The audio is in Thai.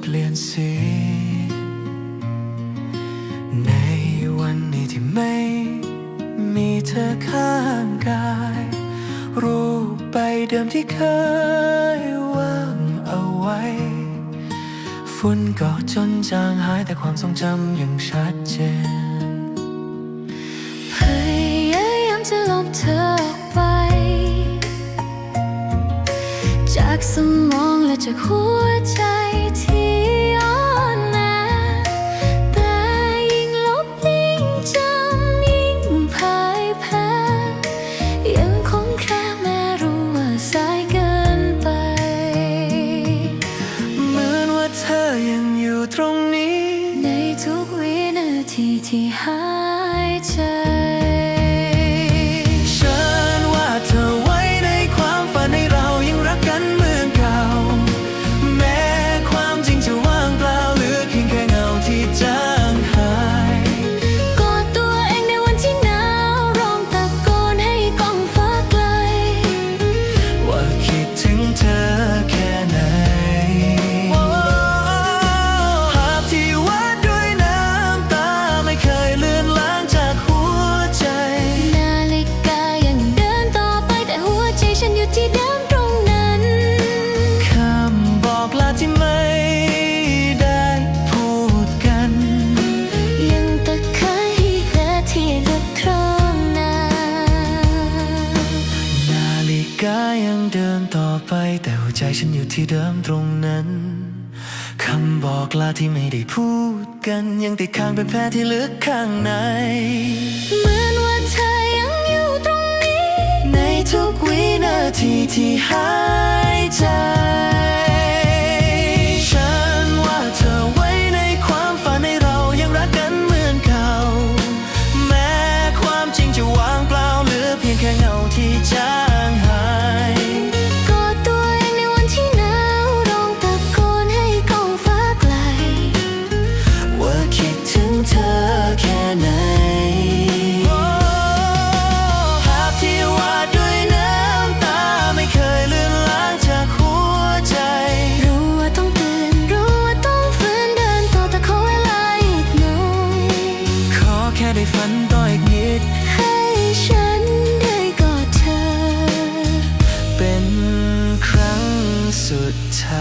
เปลี่ยนสี ในวันนี้ที่ไม่ มีเธอข้างกาย รูปใบเดิมที่เคยวางเอาไว้ ฝุ่นเกาะจนจางหายแต่ความทรงจำยังชัดเจนพยายามจะลบเธอออกไป จากสมองและจากหัวใจ hati hati กายยังเดินต่อไป แต่หัวใจฉันอยู่ที่เดิมตรงนั้น คำบอกลาที่ไม่ได้พูดกัน ยังติดค้างเป็นแผลที่ลึกข้างใน เหมือนว่าเธอยังอยู่ตรงนี้ ในทุกวินาทีที่หาย time.